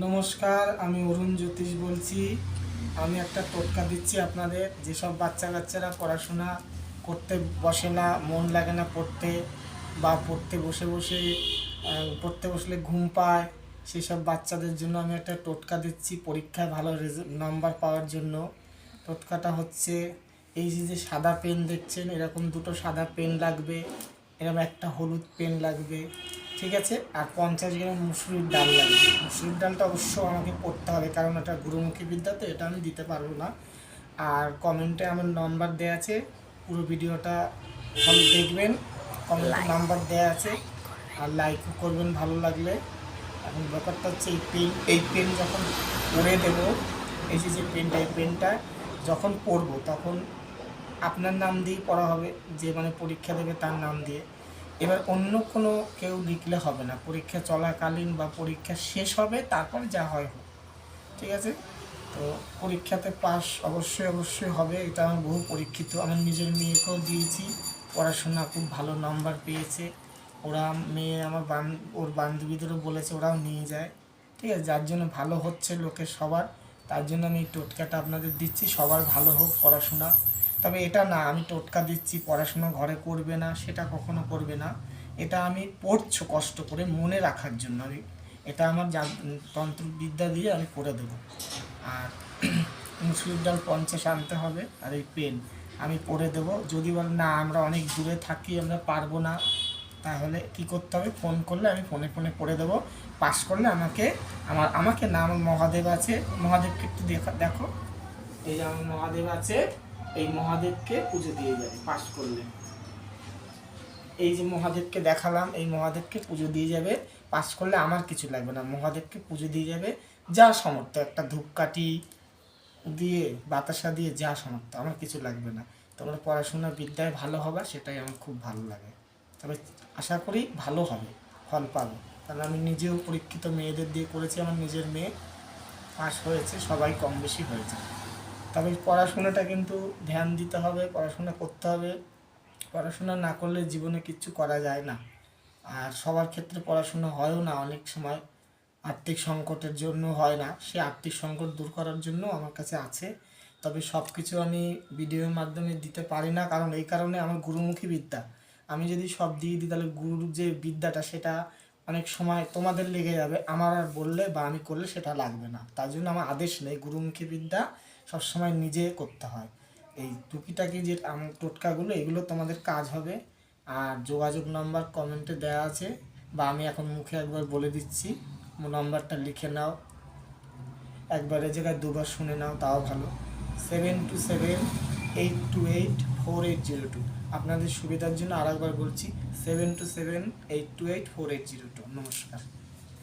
নমস্কার, আমি অরুণ জ্যোতিষ বলছি। আমি একটা টোটকা দিচ্ছি আপনাদের। যেসব বাচ্চা কাচ্চারা পড়াশোনা করতে বসে না, মন লাগে না পড়তে বা পড়তে বসে বসে পড়তে বসলে ঘুম পায়, সেসব বাচ্চাদের জন্য আমি একটা টোটকা দিচ্ছি পরীক্ষায় ভালো নাম্বার পাওয়ার জন্য। টোটকাটা হচ্ছে, এই যে যে সাদা পেন দেখছেন, এরকম দুটো সাদা পেন লাগবে এরকম একটা হলুদ পেন লাগবে। ঠিক আছে? আর পঞ্চাশ গ্রাম মুসুরির ডাল লাগবে। মুসুরির ডালটা অবশ্য আমাকে পড়তে হবে কারণ এটা গুরুমুখী বিদ্যা তো এটা আমি দিতে পারব না। আর কমেন্টে আমার নম্বর দেওয়া আছে পুরো ভিডিওটা ভালো দেখবেন। কমেন্টে নাম্বার দেওয়া আছে। আর লাইকও করবেন ভালো লাগলে। এখন ব্যাপারটা হচ্ছে এই পেন এই পেন যখন পরে দেবো এই যে যে পেনটা এই পেনটা যখন পড়ব তখন আপনার নাম দিয়েই পড়া হবে যে মানে পরীক্ষা দেবে তার নাম দিয়ে। এবার অন্য কোনো কেউ লিখলে হবে না। পরীক্ষা চলাকালীন বা পরীক্ষা শেষ হবে, তারপর যা হয় হোক। ঠিক আছে? তো পরীক্ষাতে পাস অবশ্যই অবশ্যই হবে। এটা আমার বহু পরীক্ষিত। আমার নিজের মেয়েকেও দিয়েছি। পড়াশোনা খুব ভালো নাম্বার পেয়েছে। ওরা মেয়ে আমার বান, ওর বান্ধবীদেরও বলেছে ওরাও নিয়ে যায়। ঠিক আছে? যার জন্য ভালো হচ্ছে লোকের সবার। তার জন্য আমি টোটকাটা আপনাদের দিচ্ছি। সবার ভালো হোক পড়াশোনা। তবে এটা না, আমি টোটকা দিচ্ছি, পড়াশোনা ঘরে করবে না, সেটা কখনো করবে না। এটা আমি পড়ছো কষ্ট করে মনে রাখার জন্য। আমি, এটা আমার তন্ত্রবিদ্যা দিয়ে আমি করে দেবো। আর মুসুরির ডাল পঞ্চাশ আনতে হবে, আর এই পেন আমি পড়ে দেব। যদি বল, না, আমরা অনেক দূরে থাকি, আমরা পারব না, তাহলে কি করতে হবে? ফোন করলে আমি ফোনে ফোনে পড়ে দেবো। পাস করলে আমাকে, আমার, আমাকে না আমার মহাদেব আছে। মহাদেবকে একটু দেখা, দেখো। এই যে আমার মহাদেব আছে। এই মহাদেবকে পুজো দিয়ে যাবে পাশ করলে। এই যে মহাদেবকে দেখালাম, এই মহাদেবকে পুজো দিয়ে যাবে পাস করলে আমার কিছু লাগবে না। মহাদেবকে পুজো দিয়ে যাবে, যা সমর্থ একটা ধূপকাঠি দিয়ে, বাতাসা দিয়ে যা সামর্থ্য, আমার কিছু লাগবে না। তোমরা পড়াশোনা বিদ্যায় ভালো হবে, সেটাই আমার খুব ভালো লাগে। তবে আশা করি ভালো হবে, ফল পাবো। কারণ আমি নিজেও পরীক্ষিত মেয়েদের দিয়ে করেছি, আমার নিজের মেয়ে পাস হয়েছে, সবাই কম বেশি হয়েছে। তবে পড়াশোনাটা কিন্তু ধ্যান দিতে হবে, পড়াশোনা করতে হবে। পড়াশোনা না করলে জীবনে কিচ্ছু করা যায় না। আর সবার ক্ষেত্রে পড়াশোনা হয়ও না অনেক সময়। আর্থিক সংকটের জন্য হয় না। সে আর্থিক সংকট দূর করার জন্য আমার কাছে আছে। তবে সব কিছু আমি ভিডিওর মাধ্যমে দিতে পারি না। কারণ এই কারণে আমার গুরুমুখী বিদ্যা। আমি যদি সব দিয়ে দিই, তাহলে গুরুর যে বিদ্যাটা, সেটা অনেক সময় তোমাদের লেগে যাবে। আমার বললে বা আমি করলে সেটা লাগবে না। তার জন্য আমার আদেশ নেই। গুরুমুখী বিদ্যা সবসময় নিজে করতে হয়। এই টুকিটাকি যে আম- টোটকাগুলো, এগুলো তোমাদের কাজ হবে। আর যোগাযোগ নাম্বার কমেন্টে দেওয়া আছে বা আমি এখন মুখে একবার বলে দিচ্ছি। নাম্বারটা লিখে নাও। একবারের জায়গায় দুবার শুনে নাও, তাও ভালো। Seven two seven eight two eight four eight zero two আপনাদের সুবিধার জন্য আরেকবার বলছি seven two seven eight two eight four eight zero two নমস্কার।